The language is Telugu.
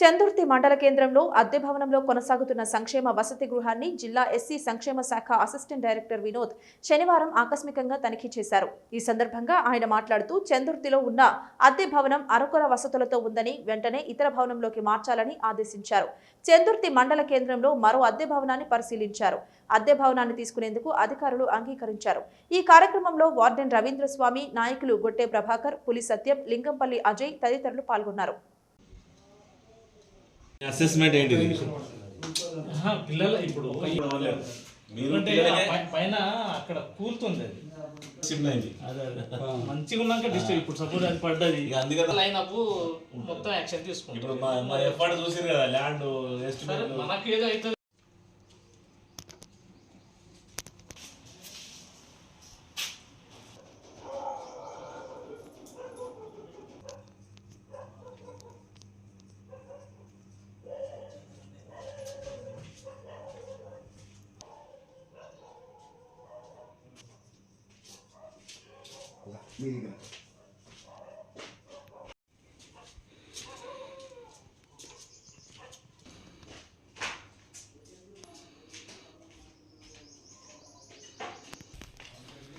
చందుర్తి మండల కేంద్రంలో అద్దె భవనంలో కొనసాగుతున్న సంక్షేమ వసతి గృహాన్ని జిల్లా ఎస్సీ సంక్షేమ శాఖ అసిస్టెంట్ డైరెక్టర్ వినోద్ శనివారం ఆకస్మికంగా తనిఖీ చేశారు. ఈ సందర్భంగా ఆయన మాట్లాడుతూ చందుర్తిలో ఉన్న అద్దె భవనం అరకొర వసతులతో ఉందని వెంటనే ఇతర భవనంలోకి మార్చాలని ఆదేశించారు. చందుర్తి మండల కేంద్రంలో మరో అద్దె భవనాన్ని పరిశీలించారు. అద్దె భవనాన్ని తీసుకునేందుకు అధికారులు అంగీకరించారు. ఈ కార్యక్రమంలో వార్డెన్ రవీంద్ర స్వామి నాయకులు గొట్టె ప్రభాకర్ పులి సత్యం లింగంపల్లి అజయ్ తదితరులు పాల్గొన్నారు. అసెస్మెంట్ ఏంటిది? పిల్లల ఇప్పుడు మీరు అంటే పైన అక్కడ కూలుతుంది అది. మంచిగా ఉన్నాక డిస్టర్బ్ ఇప్పుడు సపోజ్ అది పడ్డది. ఇక అందుకని లైన్ అప్ మొత్తం యాక్షన్ తీసుకుంటాం ఇప్పుడు మా మా ఎఫర్ట్ చూసిరు కదా ల్యాండ్ మనకి ఏదో 那个